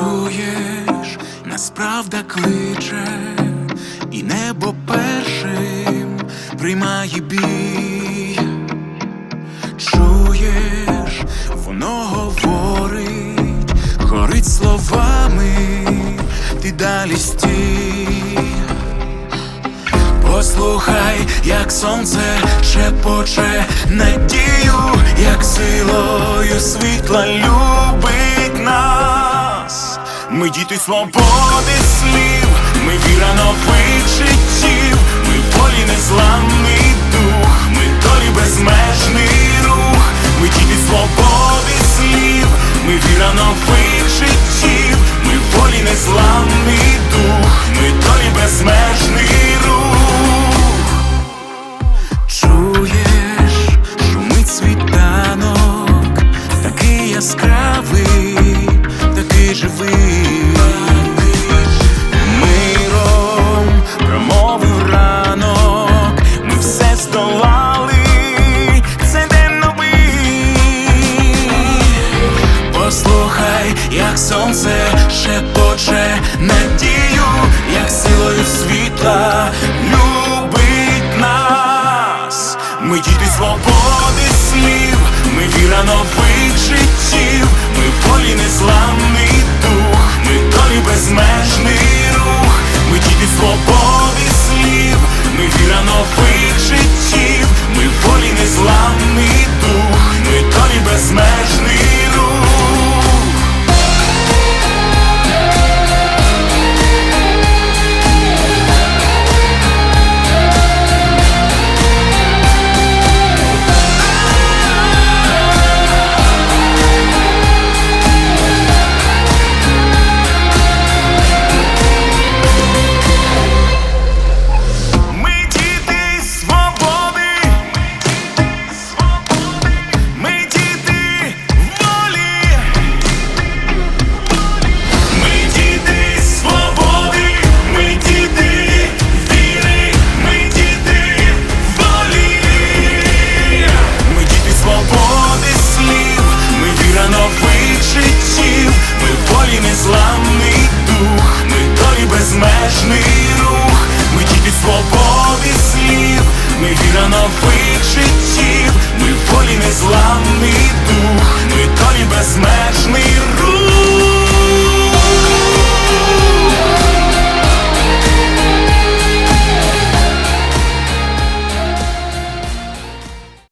Чуєш, нас правда кличе, і небо першим приймає бій. Чуєш, воно говорить, горить словами, ти далі стій. Послухай, як сонце шепоче надію, як силою світла любить. Ми діти свободи слів, ми віра нових життів, ми волі незламний дух, ми долі безмежний рух, ми діти свободи слів, ми віра нових життів, ми волі незламний дух, ми долі безмежний рух. Чуєш, шумить світанок, такий яскравий, здолали, це день новий. Послухай, як сонце шепоче надію,